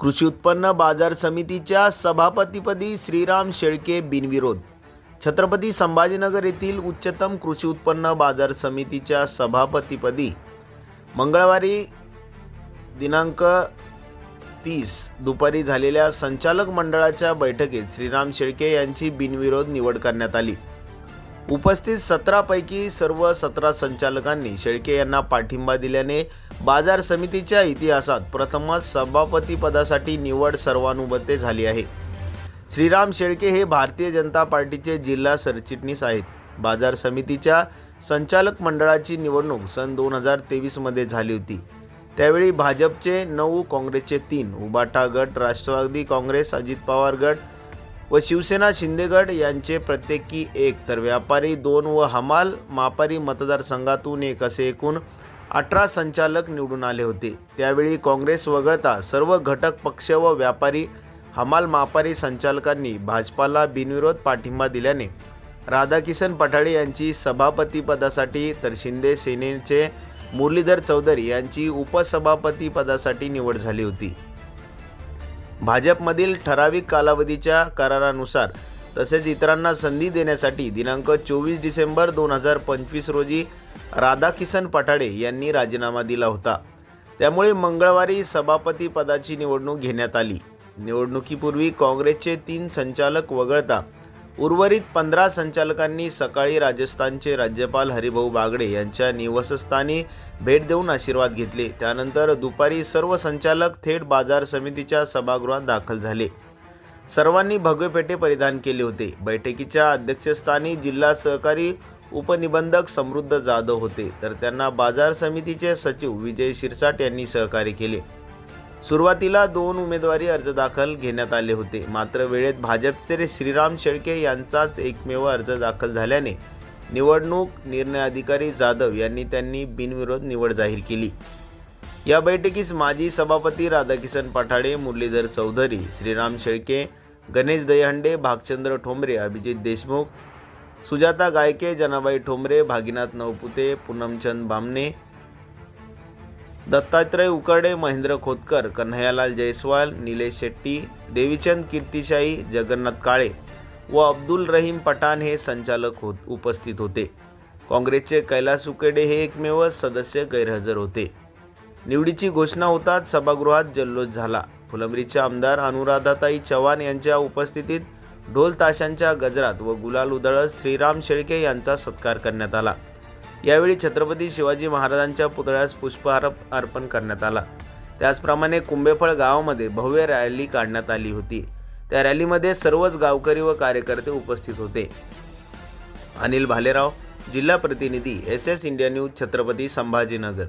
कृषी उत्पन्न बाजार समितीच्या सभापतीपदी श्रीराम शेळके बिनविरोध. छत्रपती संभाजीनगर येथील उच्चतम कृषी उत्पन्न बाजार समितीच्या सभापतीपदी मंगळवारी दिनांक तीस दुपारी झालेल्या संचालक मंडळाच्या बैठकीत श्रीराम शेळके यांची बिनविरोध निवड करण्यात आली. उपस्थित सतरापैकी सर्व सतरा संचालकांनी शेळके यांना पाठिंबा दिल्याने बाजार समितीच्या इतिहासात प्रथमच सभापतीपदासाठी निवड सर्वानुमते झाली आहे. श्रीराम शेळके हे भारतीय जनता पार्टीचे जिल्हा सरचिटणीस आहेत. बाजार समितीच्या संचालक मंडळाची निवडणूक सन दोन हजार तेवीसमध्ये झाली होती. त्यावेळी भाजपचे नऊ काँग्रेसचे तीन उबाटा गट राष्ट्रवादी काँग्रेस अजित पवार गट व शिवसेना शिंदेगड यांचे प्रत्येकी एक. तर व्यापारी दोन व हमाल मापारी मतदारसंघातून एक असे एकूण अठरा संचालक निवडून आले होते. त्यावेळी काँग्रेस वगळता सर्व घटक पक्ष व व्यापारी हमाल मापारी संचालकांनी भाजपाला बिनविरोध पाठिंबा दिल्याने राधाकिशन पठाळे यांची सभापतीपदासाठी तर शिंदे सेनेचे मुरलीधर चौधरी यांची उपसभापतीपदासाठी निवड झाली होती. भाजपमधील ठराविक कालावधीच्या करारानुसार तसेच इतरांना संधी देण्यासाठी दिनांक चोवीस डिसेंबर दोन हजार पंचवीस रोजी राधाकिसन पठाडे यांनी राजीनामा दिला होता. त्यामुळे मंगळवारी सभापतीपदाची निवडणूक घेण्यात आली. निवडणुकीपूर्वी काँग्रेसचे तीन संचालक वगळता उर्वरित पंधरा संचालकांनी सकाळी राजस्थानचे राज्यपाल हरिभाऊ बागडे यांच्या निवासस्थानी भेट देऊन आशीर्वाद घेतले. त्यानंतर दुपारी सर्व संचालक थेट बाजार समितीच्या सभागृहात दाखल झाले. सर्वांनी भगवे पेटे परिधान केले होते. बैठकीच्या अध्यक्षस्थानी जिल्हा सहकारी उपनिबंधक समृद्ध जाधव होते. तर त्यांना बाजार समितीचे सचिव विजय शिरसाट यांनी सहकार्य केले. सुरुवातीला दोन उमेदवारी अर्ज दाखल घेण्यात आले होते. मात्र वेळेत भाजपचे श्रीराम शेळके यांचाच एकमेव अर्ज दाखल झाल्याने निवडणूक निर्णय अधिकारी जाधव यांनी त्यांनी बिनविरोध निवड जाहीर केली. या बैठकीस माजी सभापती राधाकिशन पठाडे मुरलीधर चौधरी श्रीराम शेळके गणेश दहीहंडे भागचंद्र ठोंबरे अभिजित देशमुख सुजाता गायके जनाबाई ठोंबरे भागीनाथ नवपुते पूनमचंद बामणे दत्तात्रय उकरडे महेंद्र खोतकर कन्हैयालाल जयस्वाल निलेश शेट्टी देवीचंद कीर्तिशाही जगन्नाथ काळे व अब्दुल रहीम पठाण हे संचालक होत उपस्थित होते. काँग्रेसचे कैलास उकेडे हे एकमेव सदस्य गैरहजर होते. निवडीची घोषणा होताच सभागृहात जल्लोष झाला. फुलंब्रीचे आमदार अनुराधाताई चव्हाण यांच्या उपस्थितीत ढोल ताशांच्या गजरात व गुलाल उधळत श्रीराम शेळके यांचा सत्कार करण्यात आला. यावेळी छत्रपती शिवाजी महाराजांच्या पुतळ्यास पुष्पहार अर्पण करण्यात आला. त्याचप्रमाणे कुंभेफळ गावामध्ये भव्य रॅली काढण्यात आली होती. त्या रॅलीमध्ये सर्वच गावकरी व कार्यकर्ते उपस्थित होते. अनिल भालेराव जिल्हा प्रतिनिधी S S India news Chhatrapati Sambhajinagar.